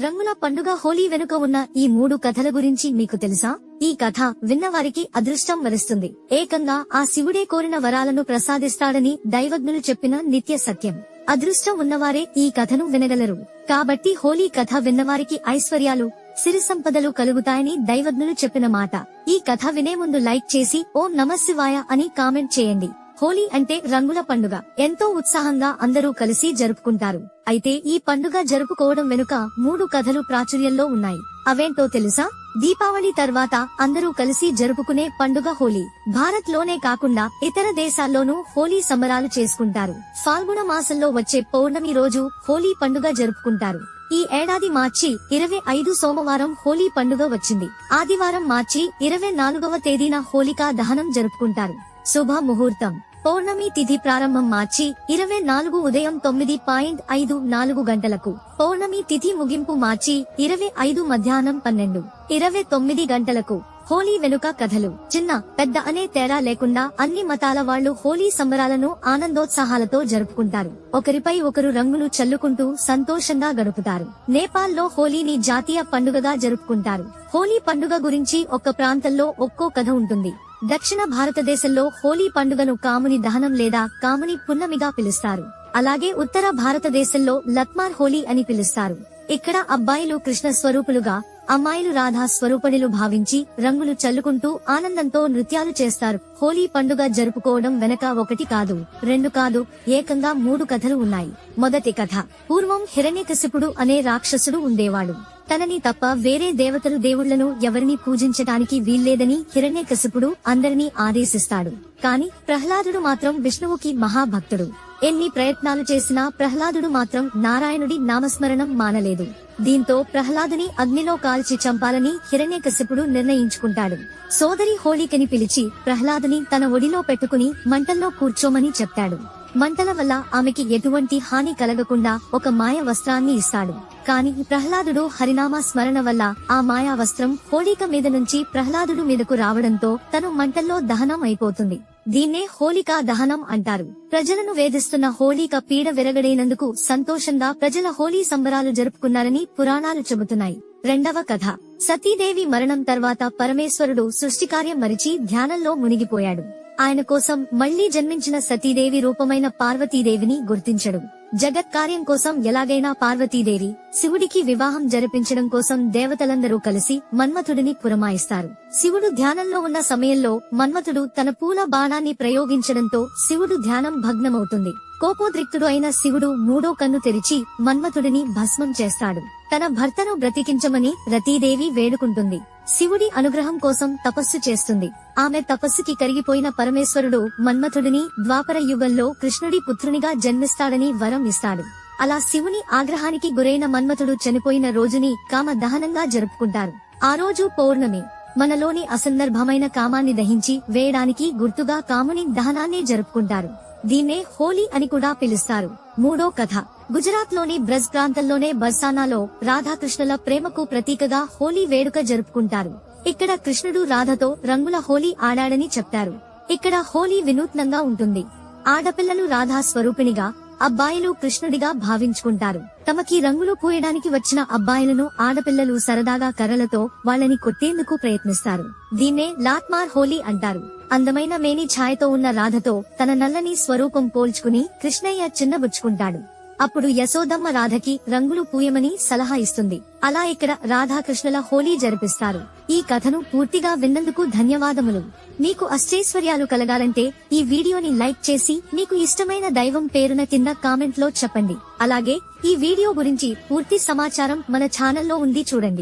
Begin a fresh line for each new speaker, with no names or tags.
రంగుల పండుగ హోలీ వెనుక ఉన్న ఈ మూడు కథల గురించి మీకు తెలుసా? ఈ కథ విన్నవారికి అదృష్టం వరిస్తుంది ఏకంగా ఆ శివుడే కోరిన వరాలను ప్రసాదిస్తాడని దైవజ్ఞులు చెప్పిన నిత్య సత్యం. అదృష్టం ఉన్నవారే ఈ కథను వినగలరు. కాబట్టి హోలీ కథ విన్నవారికి ఐశ్వర్యాలు సిరి సంపదలు కలుగుతాయని దైవజ్ఞులు చెప్పిన మాట. ఈ కథ వినే ముందు లైక్ చేసి ఓం నమశివాయ అని కామెంట్ చేయండి. హోలీ అంటే రంగుల పండుగ. ఎంతో ఉత్సాహంగా అందరూ కలిసి జరుపుకుంటారు. అయితే ఈ పండుగ జరుపుకోవడం వెనుక మూడు కథలు ప్రాచుర్యంలో ఉన్నాయి. అవేంటో తెలుసా? దీపావళి తర్వాత అందరూ కలిసి జరుపుకునే పండుగ హోలీ. భారత్లోనే కాకుండా ఇతర దేశాల్లోనూ హోలీ సంబరాలు చేసుకుంటారు. ఫాల్గుణ మాసంలో వచ్చే పౌర్ణమి రోజు హోలీ పండుగ జరుపుకుంటారు. ఈ ఏడాది మార్చి ఇరవై ఐదు సోమవారం హోలీ పండుగ వచ్చింది. ఆదివారం మార్చి ఇరవై నాలుగవ తేదీన హోలికా దహనం జరుపుకుంటారు. శుభ ముహూర్తం. పౌర్ణమి తిథి ప్రారంభం మార్చి ఇరవై నాలుగు ఉదయం తొమ్మిది పాయింట్ ఐదు నాలుగు గంటలకు. పౌర్ణమి తిథి ముగింపు మార్చి ఇరవై ఐదు మధ్యాహ్నం పన్నెండు. ఇరవై తొమ్మిది గంటలకు. హోలీ వెనుక కథలు. చిన్న పెద్ద అనే తేడా లేకుండా అన్ని మతాల వాళ్ళు హోలీ సంబరాలను ఆనందోత్సాహాలతో జరుపుకుంటారు. ఒకరిపై ఒకరు రంగులు చల్లుకుంటూ సంతోషంగా గడుపుతారు. నేపాల్లో హోలీని జాతీయ పండుగగా జరుపుకుంటారు. హోలీ పండుగ గురించి ఒక్క ప్రాంతంలో ఒక్కో కథ ఉంటుంది. దక్షిణ భారతదేశంలో హోలీ పండుగను కాముని దహనం లేదా కాముని పున్నమిగా పిలుస్తారు. అలాగే ఉత్తర భారతదేశంలో లత్మార్ హోలీ అని పిలుస్తారు. ఇక్కడ అబ్బాయిలు కృష్ణ స్వరూపులుగా అమ్మాయిలు రాధా స్వరూపడిలు భావించి రంగులు చల్లుకుంటూ ఆనందంతో నృత్యాలు చేస్తారు. హోలీ పండుగ జరుపుకోవడం వెనక ఒకటి కాదు రెండు కాదు ఏకంగా మూడు కథలు ఉన్నాయి. మొదటి కథ పూర్వం హిరణ్యకశిపుడు అనే రాక్షసుడు ఉండేవాడు. తనని తప్ప వేరే దేవతలు దేవుళ్ళను ఎవరిని పూజించటానికి వీల్లేదని హిరణ్యకశిపుడు అందరినీ ఆదేశిస్తాడు. కాని ప్రహ్లాదుడు మాత్రం విష్ణువుకి మహాభక్తుడు. ఎన్ని ప్రయత్నాలు చేసినా ప్రహ్లాదుడు మాత్రం నారాయణుడి నామస్మరణం మానలేదు. దీంతో ప్రహ్లాదుని అగ్నిలో కాల్చి చంపాలని హిరణ్యకశిపుడు నిర్ణయించుకుంటాడు. సోదరి హోళికని పిలిచి ప్రహ్లాదుని తన ఒడిలో పెట్టుకుని మంటల్లో కూర్చోమని చెప్తాడు. మంటల వల్ల ఆమెకి ఎటువంటి హాని కలగకుండా ఒక మాయ వస్త్రాన్ని ఇస్తాడు. కాని ప్రహ్లాదుడు హరినామ స్మరణ వల్ల ఆ మాయా వస్త్రం హోళిక మీద నుంచి ప్రహ్లాదుడు మీదకు రావడంతో తను మంటల్లో దహనం అయిపోతుంది. దీన్నే హోళికా దహనం అంటారు. ప్రజలను వేధిస్తున్న హోళిక పీడ విరగడైనందుకు సంతోషంగా ప్రజల హోళీ సంబరాలు జరుపుకున్నారని పురాణాలు చెబుతున్నాయి. రెండవ కథ. సతీదేవి మరణం తర్వాత పరమేశ్వరుడు సృష్టికార్యం మరిచి ధ్యానంలో మునిగిపోయాడు. ఆయన కోసం మళ్ళీ జన్మించిన సతీదేవి రూపమైన పార్వతీదేవిని గుర్తించడు. జగత్ కార్యం కోసం ఎలాగైనా పార్వతీదేవి శివుడికి వివాహం జరిపించడం కోసం దేవతలందరూ కలిసి మన్మథుడిని పురమాయిస్తారు. శివుడు ధ్యానంలో ఉన్న సమయంలో మన్మథుడు తన పూల బాణాన్ని ప్రయోగించడంతో శివుడు ధ్యానం భగ్నమవుతుంది. కోపోద్రిక్తుడు అయిన శివుడు మూడో కన్ను తెరిచి మన్మథుడిని భస్మం చేస్తాడు. తన భర్తను బ్రతికించమని రతీదేవి వేడుకుంటుంది. శివుడి అనుగ్రహం కోసం తపస్సు చేస్తుంది. ఆమె తపస్సుకి కరిగిపోయిన పరమేశ్వరుడు మన్మథుడిని ద్వాపర యుగంలో కృష్ణుడి పుత్రునిగా జన్మిస్తాడని వరం ఇస్తాడు. అలా శివుని ఆగ్రహానికి గురైన మన్మథుడు చనిపోయిన రోజుని కామ దహనంగా జరుపుకుంటారు. ఆ రోజు పౌర్ణమి. మనలోని అసందర్భమైన కామాన్ని దహించి వేయడానికి గుర్తుగా కాముని దహనాన్ని జరుపుకుంటారు. దీన్నే హోలీ అని కూడా పిలుస్తారు. మూడో కథ. గుజరాత్లోని బ్రజ్ ప్రాంతంలోనే బర్సానాలో రాధాకృష్ణుల ప్రేమకు ప్రతీకగా హోలీ వేడుక జరుపుకుంటారు. ఇక్కడ కృష్ణుడు రాధతో రంగుల హోలీ ఆడాడని చెప్తారు. ఇక్కడ హోలీ వినూత్నంగా ఉంటుంది. ఆడపిల్లలు రాధా స్వరూపిణిగా అబ్బాయిలు కృష్ణుడిగా భావించుకుంటారు. తమకి రంగులు పోయడానికి వచ్చిన అబ్బాయిలను ఆడపిల్లలు సరదాగా కర్రలతో వాళ్ళని కొట్టేందుకు ప్రయత్నిస్తారు. దీన్నే లాత్మార్ హోలీ అంటారు. అందమైన మేని ఛాయతో ఉన్న రాధతో తన నల్లని స్వరూపం పోల్చుకుని కృష్ణయ్య చిన్నబుచ్చుకుంటాడు. అప్పుడు యశోదమ్మ రాధకి రంగులు పూయమని సలహా ఇస్తుంది. అలా ఇక్కడ రాధాకృష్ణుల హోలీ జరిపిస్తారు. ఈ కథను పూర్తిగా విన్నందుకు ధన్యవాదములు. మీకు అష్టైశ్వర్యాలు కలగాలంటే ఈ వీడియోని లైక్ చేసి మీకు ఇష్టమైన దైవం పేరున కింద కామెంట్లో చెప్పండి. అలాగే ఈ వీడియో గురించి పూర్తి సమాచారం మన ఛానల్లో ఉంది చూడండి.